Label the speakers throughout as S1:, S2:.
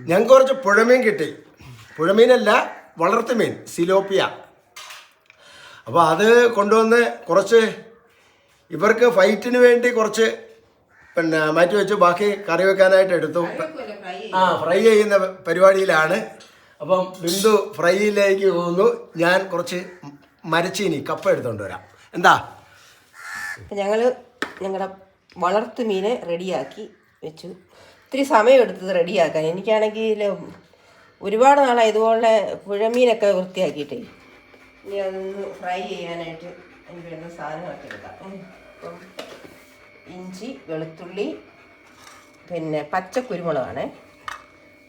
S1: ഞങ്ങൾക്ക് കുറച്ച് പുഴമീൻ കിട്ടി. പുഴമീനല്ല വളർത്തുമീൻ സിലോപ്പിയ. അപ്പോൾ അത് കൊണ്ടുവന്ന് കുറച്ച് ഇവർക്ക് ഫൈറ്റിന് വേണ്ടി കുറച്ച് പിന്നെ മാറ്റി വെച്ചു. ബാക്കി കറി വെക്കാനായിട്ട് എടുത്തു. ആ ഫ്രൈ ചെയ്യുന്ന പരിപാടിയിലാണ്. അപ്പം ബിന്ദു ഫ്രൈയിലേക്ക് പോകുന്നു. ഞാൻ കുറച്ച് മരച്ചീനി കപ്പ എടുത്തുകൊണ്ട് വരാം. എന്താ?
S2: ഞങ്ങൾ ഞങ്ങളുടെ വളർത്തു മീനെ റെഡിയാക്കി വെച്ചു. ഇത്തിരി സമയം എടുത്തത് റെഡിയാക്കാൻ. എനിക്കാണെങ്കിൽ ഒരുപാട് നാളായി ഇതുപോലെ പുഴമീനൊക്കെ വൃത്തിയാക്കിയിട്ടേ. ഇനി അതൊന്ന് ഫ്രൈ ചെയ്യാനായിട്ട് എനിക്ക് വേണ്ട സാധനമൊക്കെ എടുക്കാം. ഇഞ്ചി വെളുത്തുള്ളി പിന്നെ പച്ചക്കുരുമുളകാണ്.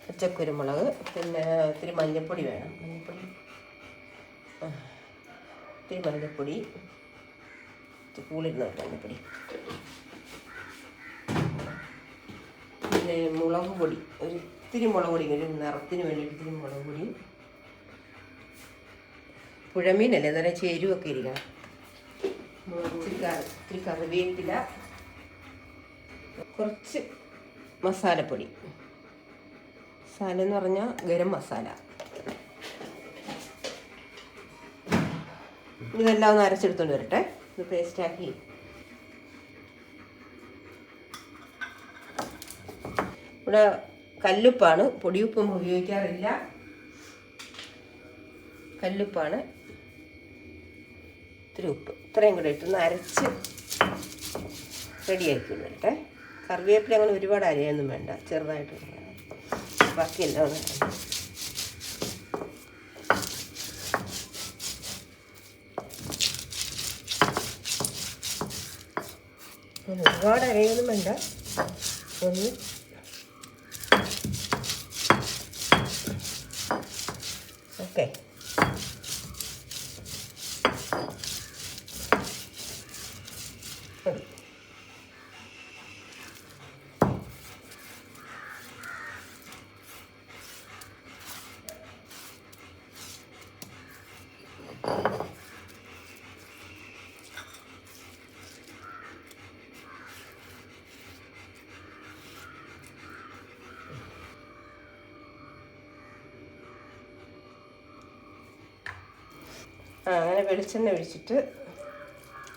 S2: പച്ചക്കുരുമുളക് പിന്നെ ഇത്തിരി മഞ്ഞൾപ്പൊടി വേണം. മഞ്ഞൾപ്പൊടി. ഇത്തിരി മഞ്ഞൾപ്പൊടി. കൂളിരുന്നു മഞ്ഞപ്പൊടി പിന്നെ മുളക് പൊടി. ഒരു ഇത്തിരി മുളക് പൊടി ഒരു നിറത്തിന് വേണ്ടി ഇത്തിരി മുളക് പൊടി. പുഴമീനല്ലേ? നല്ല ചേരുവൊക്കെ ഇരിക്കണം. ഇത്തിരി കറിവേപ്പില. കുറച്ച് മസാലപ്പൊടി. മസാല എന്ന് പറഞ്ഞാൽ ഗരം മസാല. ഇതെല്ലാം ഒന്ന് അരച്ചെടുത്തോണ്ട് വരട്ടെ. ഇത് പേസ്റ്റാക്കി ഇവിടെ കല്ലുപ്പാണ്. പൊടിയുപ്പും ഉപയോഗിക്കാറില്ല. കല്ലുപ്പാണ്. ഇത്തിരി ഉപ്പ്. ഇത്രയും കൂടെ ഇട്ടൊന്ന് അരച്ച് റെഡിയാക്കി വരട്ടെ കറിവേപ്പില അങ്ങനെ ഒരുപാട് അരയൊന്നും വേണ്ട. ചെറുതായിട്ട്. ബാക്കിയെല്ലാം. ഒരുപാട് അരയൊന്നും വേണ്ട. ഒന്ന് ഓക്കെ ആ അങ്ങനെ വെളിച്ചെണ്ണ ഒഴിച്ചിട്ട്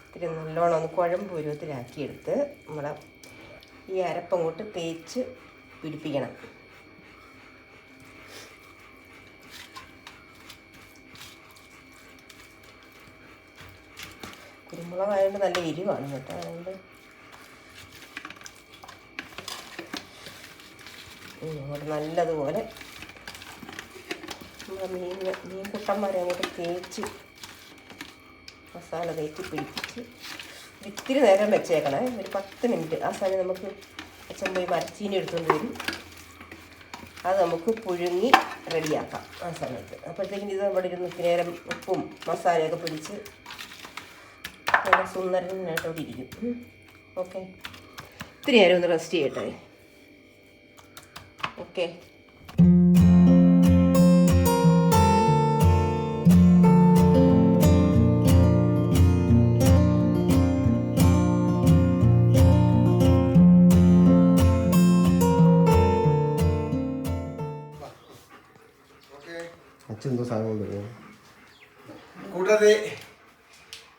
S2: ഇത്തിരി നല്ലോണം ഒന്ന് കുഴമ്പ് പരുവത്തിലാക്കിയെടുത്ത് നമ്മളെ ഈ അരപ്പം കൊണ്ട് തേച്ച് പിടിപ്പിക്കണം. കുരുമുളകായതുകൊണ്ട് നല്ല എരിവാണ് കേട്ടോ. അതുകൊണ്ട് അങ്ങോട്ട് നല്ലതുപോലെ നമ്മുടെ മീൻ മീൻ കുട്ടന്മാരെ അങ്ങോട്ട് തേച്ച് മസാല തേച്ച് പിടിപ്പിച്ച് ഇത്തിരി നേരം വെച്ചേക്കണേ. ഒരു പത്ത് മിനിറ്റ്. ആ സമയം നമുക്ക് അച്ഛൻ പോയി മരച്ചീനി എടുത്തുകൊണ്ട് വരും. അത് നമുക്ക് പുഴുങ്ങി റെഡിയാക്കാം ആ സമയത്ത്. അപ്പോഴത്തേക്കും ഇത് നമ്മുടെ ഇരുന്ന് ഇത്തിരി നേരം ഉപ്പും മസാലയൊക്കെ പിടിച്ച് നല്ല സുന്ദരനായിട്ട് അവിടെ ഇരിക്കും. ഓക്കെ. ഇത്തിരി നേരം ഒന്ന് റെസ്റ്റ് ചെയ്യട്ടെ. ഓക്കെ.
S1: അച്ഛൻ സാധനം കൊണ്ടുവരുമോ കൂട്ടത്തിൽ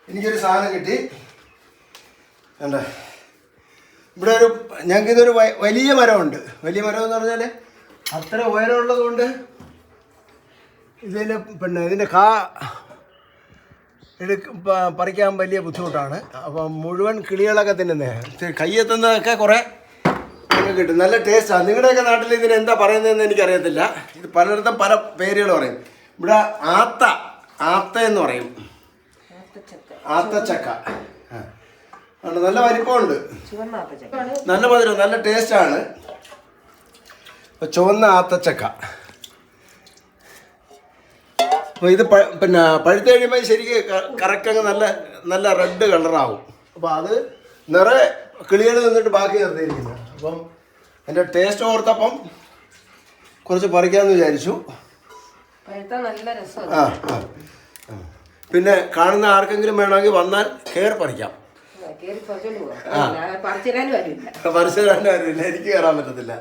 S1: എനിക്കൊരു സാധനം കിട്ടി. വേണ്ട ഇവിടെ ഒരു ഞങ്ങൾക്ക് ഇതൊരു വലിയ മരമുണ്ട്. വലിയ മരം എന്ന് പറഞ്ഞാൽ അത്ര ഉയരമുള്ളത് കൊണ്ട് ഇതിന് പിന്നെ ഇതിന്റെ കാ എടുക്ക പറിക്കാൻ വലിയ ബുദ്ധിമുട്ടാണ്. അപ്പം മുഴുവൻ കിളികളൊക്കെ തിന്നുന്നത് കയ്യെത്തുന്നതൊക്കെ കുറേ നിങ്ങൾക്ക് കിട്ടും. നല്ല ടേസ്റ്റാണ് നിങ്ങളുടെയൊക്കെ നാട്ടിൽ ഇതിന് എന്താ പറയുന്നതെന്ന് എനിക്കറിയത്തില്ല. ഇത് പലയിടത്തും പല പേരുകൾ പറയും. ഇവിടെ ആത്ത ആത്ത എന്ന് പറയും. ആത്തച്ചക്ക. നല്ല വലിപ്പമുണ്ട്. നല്ല മധുരം നല്ല ടേസ്റ്റാണ് ആണ്. ചുവന്ന ആത്തച്ചക്ക അപ്പോൾ ഇത് പിന്നെ പഴുത്ത് കഴിയുമ്പോൾ ശരിക്ക് കറക്റ്റ് നല്ല നല്ല റെഡ് കളറാവും അപ്പോൾ അത് നിറയെ കിളികൾ നിന്നിട്ട് ബാക്കി നിർത്തിയിരിക്കുന്നത് അപ്പം എന്റെ ടേസ്റ്റ് ഓർത്തപ്പം കുറച്ച് പറിക്കാമെന്ന് വിചാരിച്ചു. ആ ആ ആ. പിന്നെ കാണുന്ന ആർക്കെങ്കിലും വേണമെങ്കിൽ വന്നാൽ കയറി പറിക്കാം പറിച്ചുതരാനും ആരുമില്ല. എനിക്ക് കയറാൻ പറ്റത്തില്ല.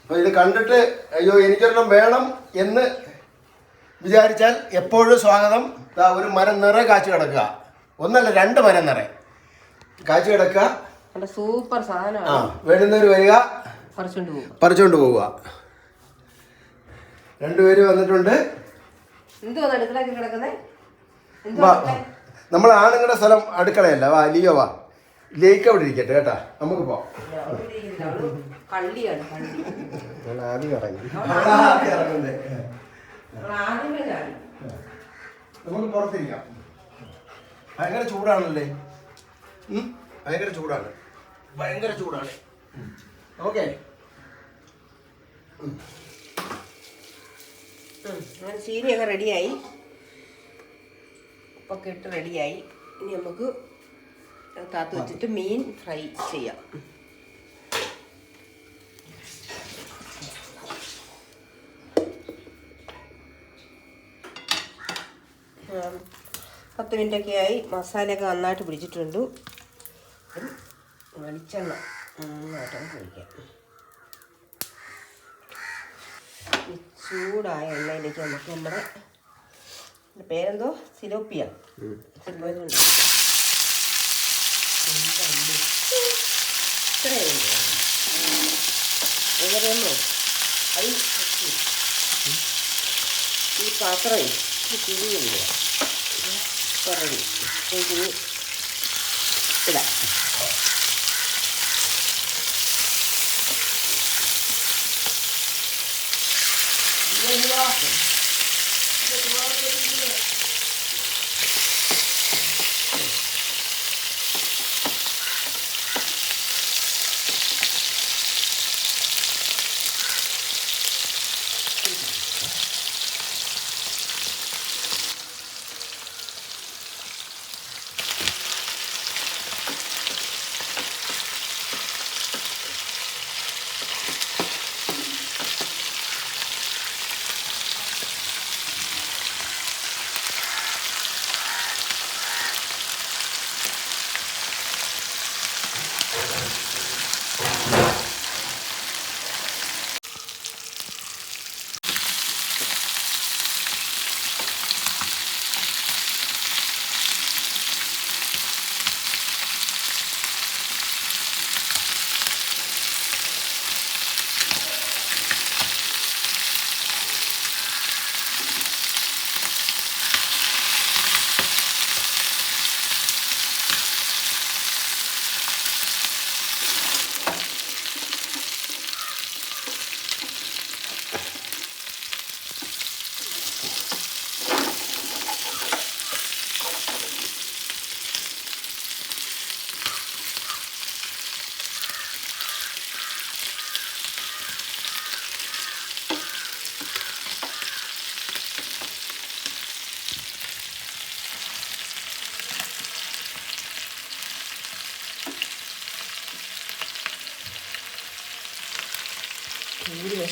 S1: അപ്പോൾ ഇത് കണ്ടിട്ട് അയ്യോ എനിക്കൊരെണ്ണം വേണം എന്ന് വിചാരിച്ചാൽ എപ്പോഴും സ്വാഗതം. ഇതാ ഒരു മരം നിറ കാച്ചു കിടക്കുക. ഒന്നല്ല രണ്ട് മരം നിറ കാച്ചു കിടക്കുക.
S2: സൂപ്പർ
S1: സാധനം
S2: ആ
S1: വേണ്ടുന്നവർ വരിക.
S2: പറിച്ചോണ്ട്
S1: പറിച്ചുകൊണ്ട് പോവുക. രണ്ടുപേര് വന്നിട്ടുണ്ട്. വാ. നമ്മൾ ആണുങ്ങളുടെ സ്ഥലം അടുക്കളയല്ല. വാ ലിയോ വാ. ലേക്ക് അവിടെ ഇരിക്കട്ടെ കേട്ടാ. നമുക്ക് പോവാം. ഞാൻ ആദ്യം ഇറങ്ങി. നമുക്ക് പുറത്തിരിക്കാം. ഭയങ്കര ചൂടാണല്ലേ? ഭയങ്കര ചൂടാണ്. ഭയങ്കര ചൂടാണ്. ഓക്കെ.
S2: അങ്ങനെ ചീനിയൊക്കെ റെഡിയായി ഉപ്പൊക്കെ ഇട്ട് റെഡിയായി ഇനി നമുക്ക് കാത്തു വെച്ചിട്ട് മീൻ ഫ്രൈ ചെയ്യാം. പത്ത് മിനിറ്റൊക്കെ ആയി. മസാലയൊക്കെ നന്നായിട്ട് പിടിച്ചിട്ടുണ്ട്. വെളിച്ചെണ്ണ നന്നായിട്ട് ഒഴിക്കാം ഈ ചൂടായ എണ്ണയിലേക്ക് നമുക്ക് നമ്മുടെ പേരെന്തോ? സിലോപ്പിയ. സിലോപ്പിയ. ഇത്രയുണ്ട് എങ്ങനെയൊന്നോ അത് ഈ പാത്രമേ റെഡി ഇതിന് ഇടാം ഒരു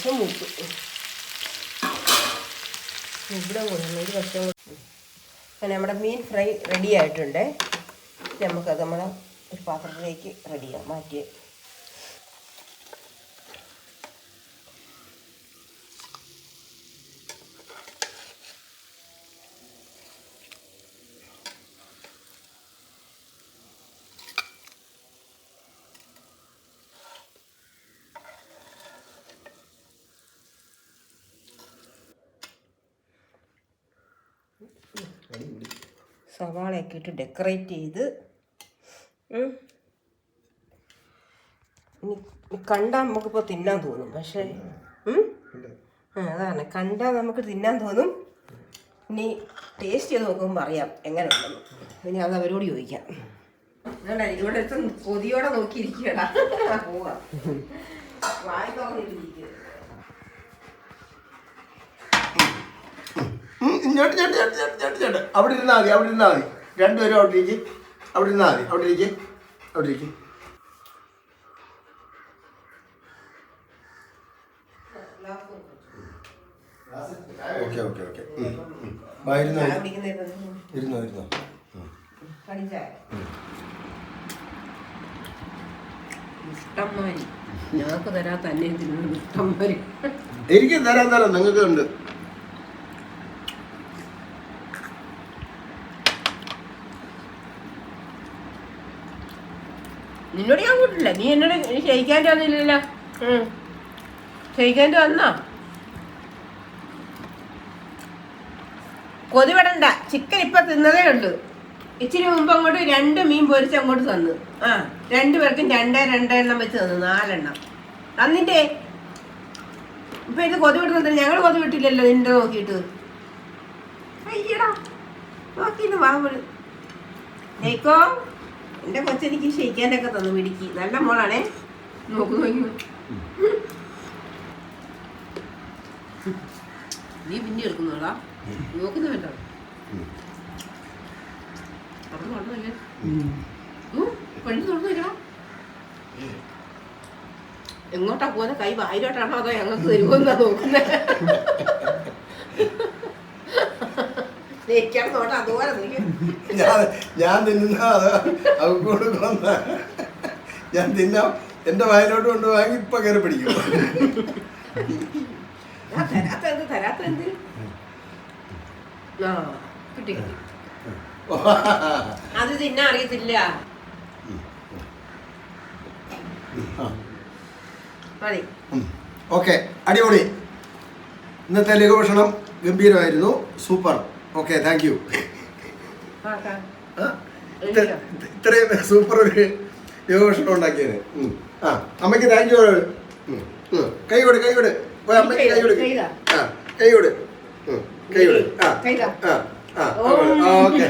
S2: വശം മൂക്കും ഇവിടെ കൂടണം ഒരു കൂടെ. അങ്ങനെ നമ്മുടെ മീൻ ഫ്രൈ റെഡി ആയിട്ടുണ്ട്. നമുക്കത് നമ്മുടെ ഒരു പാത്രത്തിലേക്ക് റെഡിയാണ് മാറ്റി സവാളയൊക്കെ ഇട്ട് ഡെക്കറേറ്റ് ചെയ്ത്. കണ്ടാൽ നമുക്കിപ്പോൾ തിന്നാൻ തോന്നും. പക്ഷേ അതാണ്. കണ്ടാൽ നമുക്ക് തിന്നാൻ തോന്നും. ഇനി ടേസ്റ്റ് ചെയ്ത് നോക്കുമ്പോൾ അറിയാം എങ്ങനെ ഉണ്ടെന്ന്. ഇനി അത് അവരോട് ചോദിക്കാം. ഇവിടെ കൊതിയോടെ നോക്കിയിരിക്കടാ പോവാ. വായി തുറന്നിട്ടിരിക്കുക
S1: ഉം, ഇങ്ങോട്ട് ചേട്ട് ചേട്ട് ചേട്ട് ചേട്ട് ചേട്ട് അവിടെ ഇരുന്നാൽ മതി അവിടെ ഇരുന്നാൽ മതി. രണ്ടുപേരും അവിടെ ഇരിക്കും. അവിടെ ഇരുന്നാൽ മതി അവിടെ ഇരിക്കും. അവിടെ ഇരിക്കും. Okay okay okay. ഇരുന്നോ ഇരുന്നോ ഇരുന്നോ. എനിക്ക് തരാൻ തരാം നിങ്ങൾക്ക് ഉണ്ട്.
S2: നിന്നോട് ഞാൻ കൂട്ടില്ല. നീ എന്നോട് ക്ഷയിക്കാന്റെ വന്നില്ലല്ലോ. ക്ഷയിക്കാന്റെ വന്നോ? കൊതിവിടണ്ട ചിക്കൻ ഇപ്പൊ തിന്നതേ ഉള്ളൂ. ഇച്ചിരി മുമ്പ് അങ്ങോട്ട് രണ്ട് മീൻ പൊരിച്ച് അങ്ങോട്ട് തന്നു. ആ രണ്ടു പേർക്കും രണ്ടേ രണ്ടെണ്ണം വെച്ച് തന്നു. നാലെണ്ണം. തന്നിട്ടേ. ഇപ്പൊ ഇത് കൊതി ഞങ്ങൾ കൊതി വിട്ടില്ലല്ലോ നിന്റെ നോക്കിയിട്ട്. അയ്യടാ. നോക്കിന്ന് വാങ്ങുള്ളൂ നെയ്ക്കോ എന്റെ കൊച്ചെനിക്ക് ഷെയ്ക്കാനൊക്കെ തന്നു പിടിക്ക് നല്ല മോളാണേ. നോക്കു നോക്കി. നീ പിന്നെ എടുക്കുന്നോളാ നോക്കുന്ന വേണ്ട. തുറന്നു തുറന്നു. ഉം, പെണ്ണ് തുറന്നു എങ്ങോട്ടാ പോകുന്ന കൈ വായിലോട്ടാണോ അതോ ഞങ്ങൾക്ക് തരുമോ എന്നാ നോക്കുന്നത് നെയ്ക്കാൻ നോട്ടാ അതുപോലെ
S1: ഞാൻ ഞാൻ തിന്നുന്ന അത് അവർക്ക് കൊടുക്കുന്ന ഞാൻ തിന്നാം എന്റെ വയലോട്ട് കൊണ്ട് വാങ്ങി ഇപ്പൊ കയറി പിടിക്കും.
S2: ആ, തരാത്ത എന്ത് തരാത്ത എന്ത്? ആ കിട്ടി അത് തിന്നാൻ അറിയത്തില്ല.
S1: ഓക്കെ അടിപൊളി. ഇന്നത്തെ ലഘുഭക്ഷണം ഗംഭീരമായിരുന്നു. സൂപ്പർ. Okay thank you. ഇത്രയും സൂപ്പർ ഒരു ലഘുഭക്ഷണം ഉണ്ടാക്കിയത് ആ അമ്മയ്ക്ക് താങ്ക് യു കൈ കൊടു കൈ കൊടു. പോയി അമ്മയ്ക്ക് കൈ കൊടു. ആ കൈ കൊടു. കൈ കൊടു. ആ ആ ഓക്കെ.